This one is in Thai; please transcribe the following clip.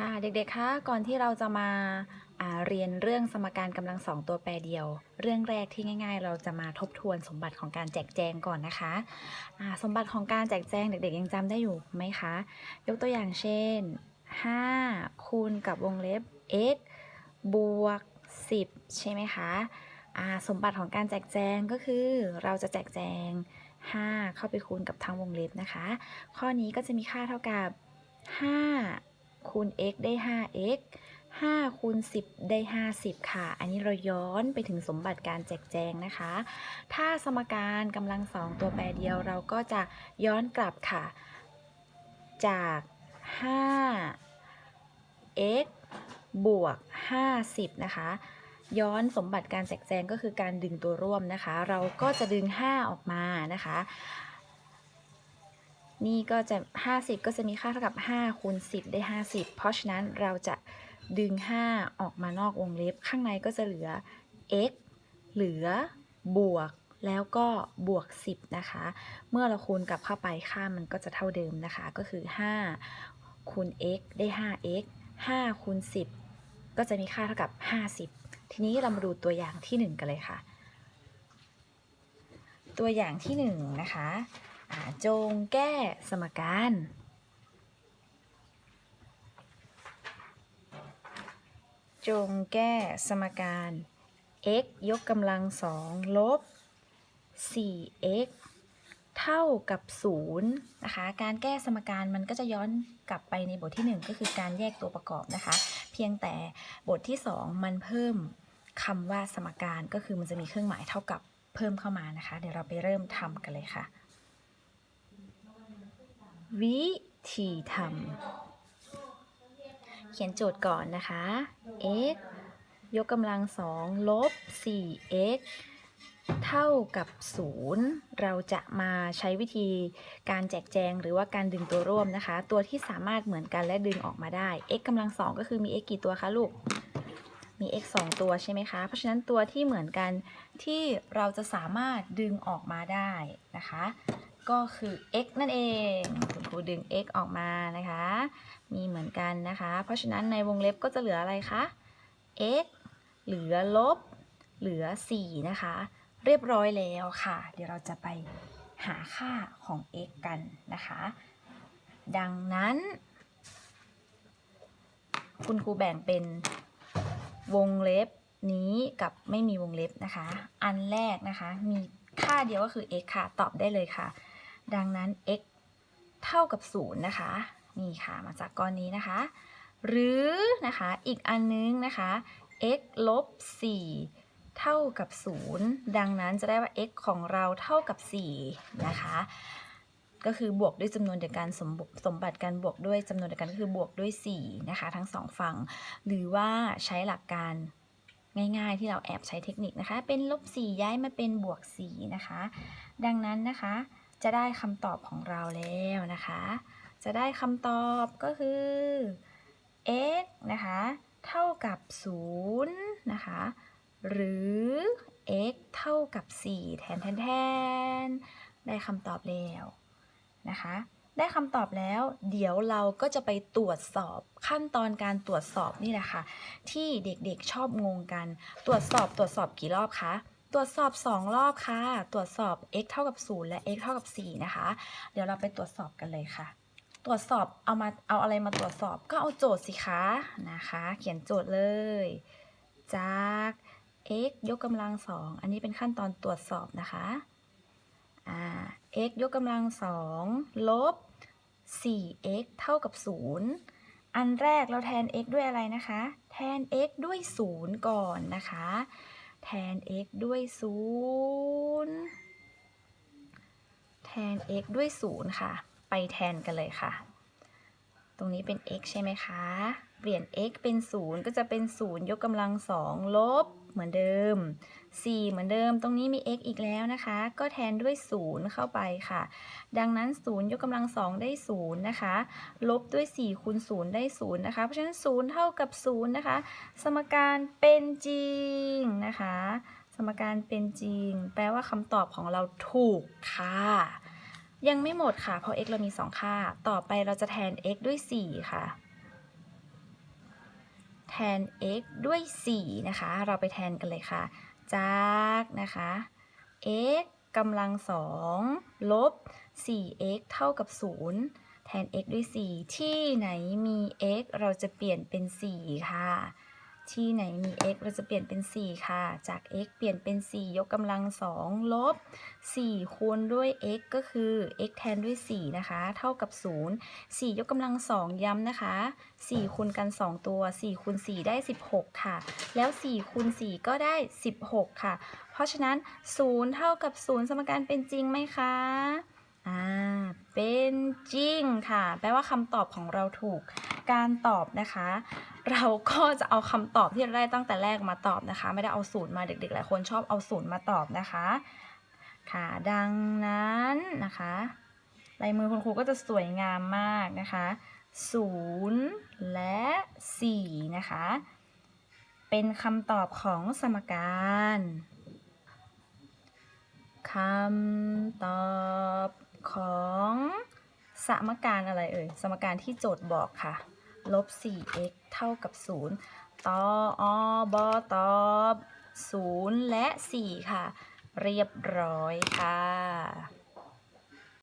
ค่ะเด็กๆ คะ ก่อนที่เราจะมาาเรียนเรื่องสมการกำลังสองตัวแปรเดียว เรื่องแรกที่ง่าย ๆ เราจะมาทบทวนสมบัติของการแจกแจงก่อนนะคะอ่าสมบัติของการแจกแจงเด็กๆยังจำได้อยู่ไหมคะ ยกตัวอย่างเช่น 5 คูณกับวงเล็บ x บวก 10 ใช่ไหมคะสมบัติของการแจกแจงก็คือ เราจะแจกแจง 5 เข้าไปคูณกับทางวงเล็บนะคะ ข้อนี้ก็จะมีค่าเท่ากับ 5 คูณ x ได้ 5x 5คูณ10 ได้ 50 ค่ะ อันนี้เราย้อนไปถึงสมบัติการแจกแจงนะคะ ถ้าสมการกำลังสองตัวแปรเดียวเราก็จะย้อนกลับค่ะ จาก 5x บวก 50 นะคะ ย้อนสมบัติการแจกแจงก็คือการดึงตัวร่วมนะคะ เราก็จะดึง 5 ออกมานะคะ นี่ก็จะ 50 ก็จะมีค่าเท่ากับ5คูณ10 ได้ 50 เพราะฉะนั้นเราจะดึง 5 ออกมานอกวงเล็บ ข้างในก็จะเหลือ x เหลือบวกแล้วก็บวก 10 นะคะ เมื่อเราคูณกลับเข้าไปค่ามันก็จะเท่าเดิมนะคะ ก็คือ 5 คูณ x ได้ 5x 5คูณ10 ก็จะมีค่าเท่ากับ 50 ทีนี้เรามาดูตัวอย่างที่ 1 กันเลยค่ะ ตัวอย่างที่ 1 นะคะ จงแก้สมการ จงแก้สมการ x ยกกำลังสองลบ 4x เท่ากับ 0 นะคะ การแก้สมการมันก็จะย้อนกลับไปในบทที่ 1 ก็คือการแยกตัวประกอบนะคะ เพียงแต่บทที่ 2 มันเพิ่มคำว่าสมการก็คือมันจะมีเครื่องหมายเท่ากับเพิ่มเข้ามานะคะ เดี๋ยวเราไปเริ่มทำกันเลยค่ะ วิธีทำเขียนโจทย์ก่อนนะคะ x ยกกำลังสองลบ 4x เท่ากับ 0 เราจะมาใช้วิธีการแจกแจงหรือว่าการดึงตัวร่วมนะคะ ตัวที่สามารถเหมือนกันและดึงออกมาได้ x กำลังสองก็คือมี x กี่ตัวคะลูก มี x 2 ตัวใช่ไหมคะ เพราะฉะนั้นตัวที่เหมือนกันที่เราจะสามารถดึงออกมาได้นะคะ ก็คือ x นั่นเอง คุณครูดึง x ออกมานะคะ มีเหมือนกันนะคะ เพราะฉะนั้นในวงเล็บก็จะเหลืออะไรคะ x เหลือลบ เหลือ 4 นะคะ เรียบร้อยแล้วค่ะ เดี๋ยวเราจะไปหาค่าของ x กันนะคะ ดังนั้น คุณครูแบ่งเป็นวงเล็บนี้กับไม่มีวงเล็บนะคะ อันแรกนะคะ มีค่าเดียวก็คือ x ค่ะ ตอบได้เลยค่ะ ดังนั้น x เท่ากับ 0 นะคะ นี่ค่ะมาจากก้อนนี้นะคะ หรือนะคะอีกอันนึงนะคะ x ลบ 4 เท่ากับ 0 ดังนั้นจะได้ว่า x ของเราเท่ากับ 4 นะคะ ก็คือบวกด้วยจำนวนเดียวกันสมบสมบัติการบวกด้วยจำนวนเดียวกันก็คือบวกด้วย 4 นะคะ ทั้งสองฝั่ง หรือว่าใช้หลักการง่ายๆที่เราแอบใช้เทคนิคนะคะ เป็นลบ4ย้ายมาเป็นบวก4นะคะ ดังนั้นนะคะ จะได้คำตอบของเราแล้วนะคะ จะได้คำตอบก็คือ x นะคะ เท่ากับ 0 นะคะ หรือ x เท่ากับ 4 แทนแทนแทนได้คำตอบแล้วนะคะ ได้คำตอบแล้ว เดี๋ยวเราก็จะไปตรวจสอบขั้นตอนการตรวจสอบนี่แหละค่ะ ที่เด็กๆชอบงงกัน ตรวจสอบตรวจสอบกี่รอบคะ ตรวจสอบ 2 รอบค่ะ ตรวจสอบ x เท่ากับ 0 และ x เท่ากับ 4 นะคะ เดี๋ยวเราไปตรวจสอบกันเลยค่ะ ตรวจสอบเอามาเอาอะไรมาตรวจสอบก็เอาโจทย์สิคะนะคะ เขียนโจทย์เลย จาก x ยกกำลังสองอันนี้เป็นขั้นตอนตรวจสอบนะคะอ่า x ยกกำลังสองลบ 4x เท่ากับ 0 อันแรกเราแทน x ด้วยอะไรนะคะ แทน x ด้วย 0 ก่อนนะคะ แทน x ด้วย 0 แทน x ด้วย 0 ค่ะ ไปแทนกันเลยค่ะ ตรงนี้เป็น x ใช่ไหมคะ เปลี่ยน x เป็น 0 ก็จะเป็น 0 ยกกำลัง2ลบ เหมือนเดิม 4 เหมือนเดิม ตรงนี้มี x อีกแล้วนะคะ ก็แทนด้วย 0 เข้าไปค่ะ ดังนั้น 0 ยกกำลัง 2 ได้ 0 นะคะ ลบด้วย 4 คูณ 0 ได้ 0 นะคะ เพราะฉะนั้น 0 เท่ากับ 0 นะคะ สมการเป็นจริงนะคะ สมการเป็นจริง แปลว่าคำตอบของเราถูกค่ะยังไม่หมดค่ะ เพราะ x เรามี 2 ค่า ต่อไปเราจะแทน x ด้วย 4 ค่ะ แทน x ด้วย 4 นะคะ เราไปแทนกันเลยค่ะ จากนะคะ x กำลังสองลบ 4x เท่ากับ 0 แทน x ด้วย 4 ที่ไหนมี x เราจะเปลี่ยนเป็น 4 ค่ะ ที่ไหนมี x เราจะเปลี่ยนเป็น 4 ค่ะ จาก x เปลี่ยนเป็น 4 ยกกำลัง 2 ลบ 4 คูณด้วย x ก็คือ x แทนด้วย 4 นะคะ เท่ากับ 0 4 ยกกำลัง 2 ย้ำนะคะ 4 คูณกัน 2 ตัว 4 คูณ 4 ได้ 16 ค่ะ แล้ว 4 คูณ 4 ก็ได้ 16 ค่ะ เพราะฉะนั้น 0 เท่ากับ 0 สมการเป็นจริงไหมคะ อ่า เป็นจริงค่ะ แปลว่าคำตอบของเราถูก การตอบนะคะ เราก็จะเอาคำตอบที่เราได้ตั้งแต่แรกมาตอบนะคะ ไม่ได้เอาศูนย์มาเด็กๆหลายคนชอบเอาศูนย์มาตอบนะคะ ค่ะดังนั้นนะคะลายมือคุณครูก็จะสวยงามมากนะคะ0และ4นะคะ เป็นคำตอบของสมการคำตอบ ของสมการอะไรเอ่ย สมการที่โจทย์บอกค่ะ ลบ 4x เท่ากับ 0 ตออบอตอบ0และ 4 ค่ะ เรียบร้อยค่ะ